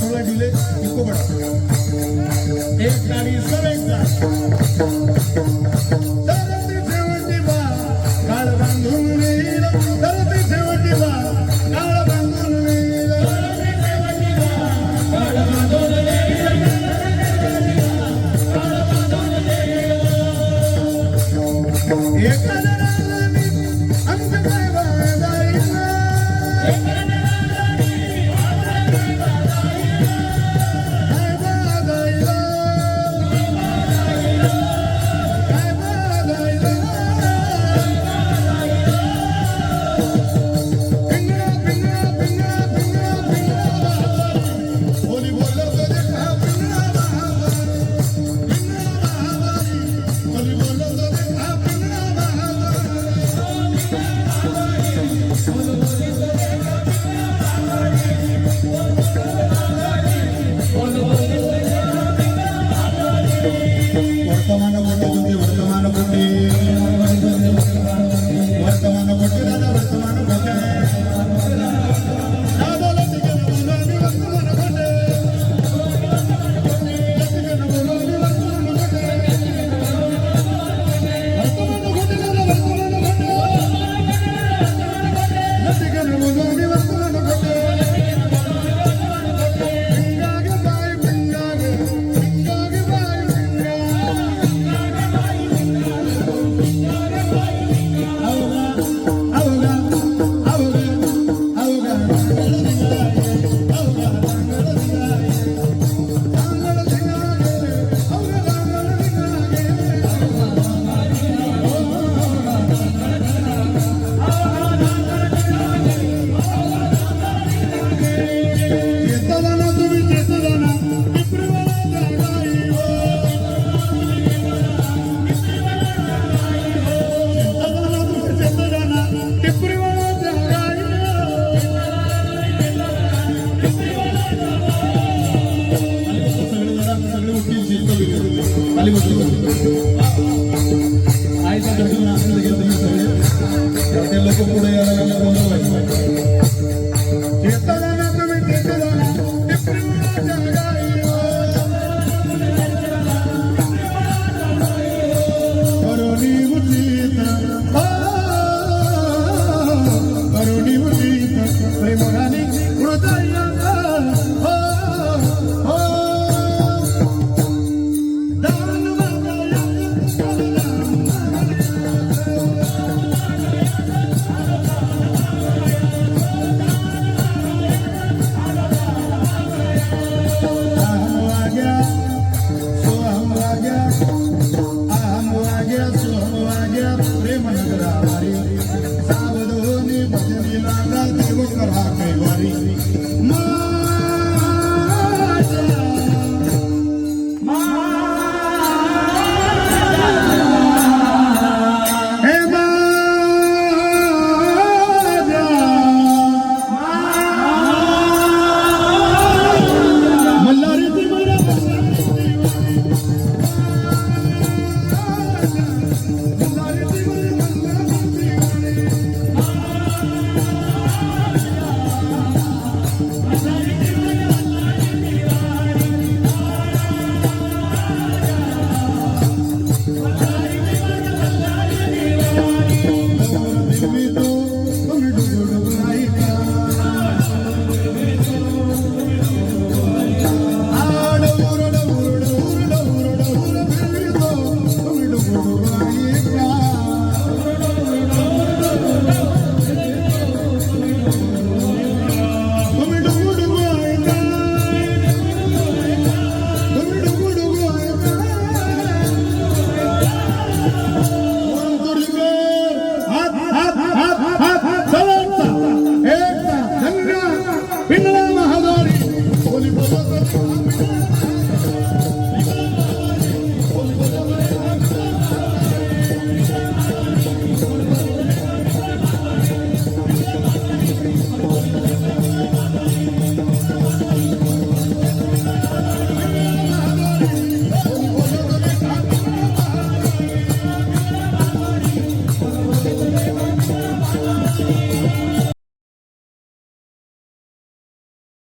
थोडा delay echo एक गाडी sir Si esta noche